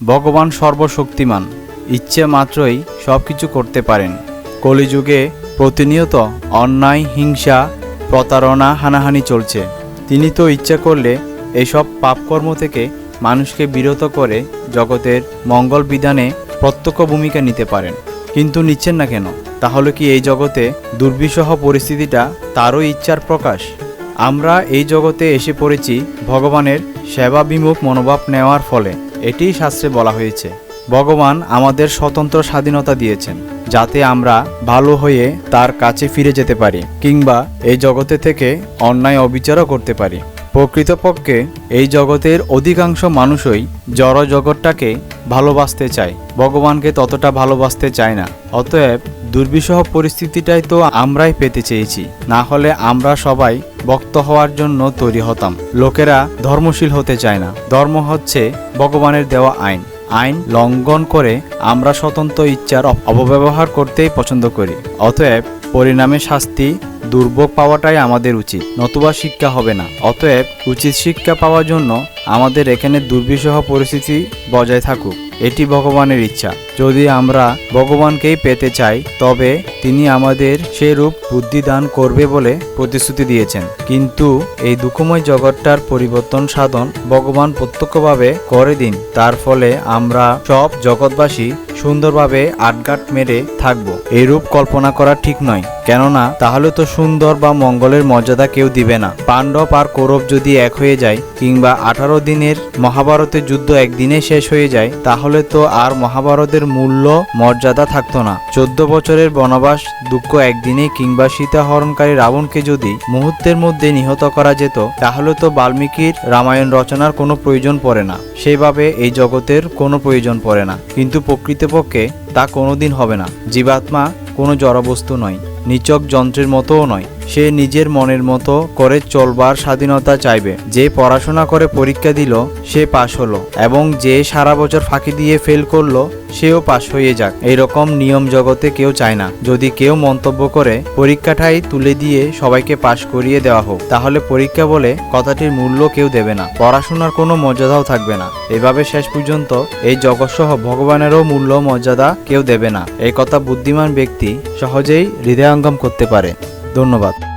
ভগবান সর্বশক্তিমান, ইচ্ছে মাত্রই সব কিছু করতে পারেন। কলিযুগে প্রতিনিয়ত অন্যায়, হিংসা, প্রতারণা, হানাহানি চলছে। তিনি তো ইচ্ছা করলে এসব পাপকর্ম থেকে মানুষকে বিরত করে জগতের মঙ্গল বিধানে প্রত্যক্ষ ভূমিকা নিতে পারেন। কিন্তু নিচ্ছেন না কেন? তাহলে কি এই জগতে দুর্বিষহ পরিস্থিতিটা তারও ইচ্ছার প্রকাশ? আমরা এই জগতে এসে পড়েছি ভগবানের সেবা বিমুখ মনোভাব নেওয়ার ফলে। এটিই শাস্ত্রে বলা হয়েছে। ভগবান আমাদের স্বতন্ত্র স্বাধীনতা দিয়েছেন, যাতে আমরা ভালো হয়ে তার কাছে ফিরে যেতে পারি, কিংবা এই জগতে থেকে অন্যায় অবিচারও করতে পারি। প্রকৃতপক্ষে এই জগতের অধিকাংশ মানুষই জড় জগৎটাকে ভালোবাসতে চায়। ভগবানকে ততটা ভালোবাসতে চায় না। অতএব দুর্বিষহ পরিস্থিতিটাই তো আমরাই পেতে চেয়েছি। না হলে আমরা সবাই ভক্ত হওয়ার জন্য তৈরি হতাম। লোকেরা ধর্মশীল হতে চায় না। ধর্ম হচ্ছে ভগবানের দেওয়া আইন। আইন লঙ্ঘন করে আমরা স্বতন্ত্র ইচ্ছার অপব্যবহার করতেই পছন্দ করি। অতএব পরিণামে শাস্তি দুর্ভোগ পাওয়াটাই আমাদের উচিত। নতুবা শিক্ষা হবে না। অতএব উচিত শিক্ষা পাওয়ার জন্য আমাদের এখানে দুর্বিষহ পরিস্থিতি বজায় থাকুক। এটি ভগবানের ইচ্ছা। যদি আমরা ভগবানকেই পেতে চাই, তবে তিনি আমাদের সেরূপ বুদ্ধি দান করবে বলে প্রতিশ্রুতি দিয়েছেন। কিন্তু এই দুঃখময় জগৎটার পরিবর্তন সাধন ভগবান প্রত্যক্ষভাবে করে দিন। তার ফলে আমরা সব জগৎবাসী সুন্দরভাবে আটগাট মেরে থাকব। এইরূপ কল্পনা করা ঠিক নয়। কেননা, তাহলে তো সুন্দর বা মঙ্গলের মর্যাদা কেউ দিবে না। পাণ্ডব আর কৌরব যদি এক হয়ে যায়, কিংবা আঠারো দিনের মহাভারতের যুদ্ধ একদিনে শেষ হয়ে যায়, তাহলে তো আর মহাভারতের মূল্য, মর্যাদা থাকতো না। চোদ্দ বছরের বনবাস, দুঃখ একদিনে কিংবা সীতাহরণকারী রাবণকে যদি মুহূর্তের মধ্যে নিহত করা যেত, তাহলে তো বাল্মীকির রামায়ণ রচনার কোনো প্রয়োজন পড়ে না। সেভাবে এই জগতের কোনো প্রয়োজন পড়ে না। কিন্তু প্রকৃতপক্ষে তা কোনোদিন হবে না। জীবাত্মা কোনো জড়বস্তু নয় নিচক যন্ত্রের মতোও নয়। সে নিজের মনের মতো করে চলবার স্বাধীনতা চাইবে। যে পড়াশোনা করে পরীক্ষা দিল, সে পাশ হলো এবং যে সারা বছর ফাঁকি দিয়ে ফেল করল, সেও পাশ হয়ে যাক। এরকম নিয়ম জগতে কেউ চায় না। যদি কেউ মন্তব্য করে, পরীক্ষাটাই তুলে দিয়ে সবাইকে পাশ করিয়ে দেওয়া হোক, তাহলে পরীক্ষা বলে কথাটির মূল্য কেউ দেবে না। পড়াশোনার কোনো মর্যাদাও থাকবে না। এভাবে শেষ পর্যন্ত এই জগৎসহ ভগবানেরও মূল্য মর্যাদা কেউ দেবে না। এই কথা বুদ্ধিমান ব্যক্তি সহজেই হৃদয়ঙ্গম করতে পারে। ধন্যবাদ।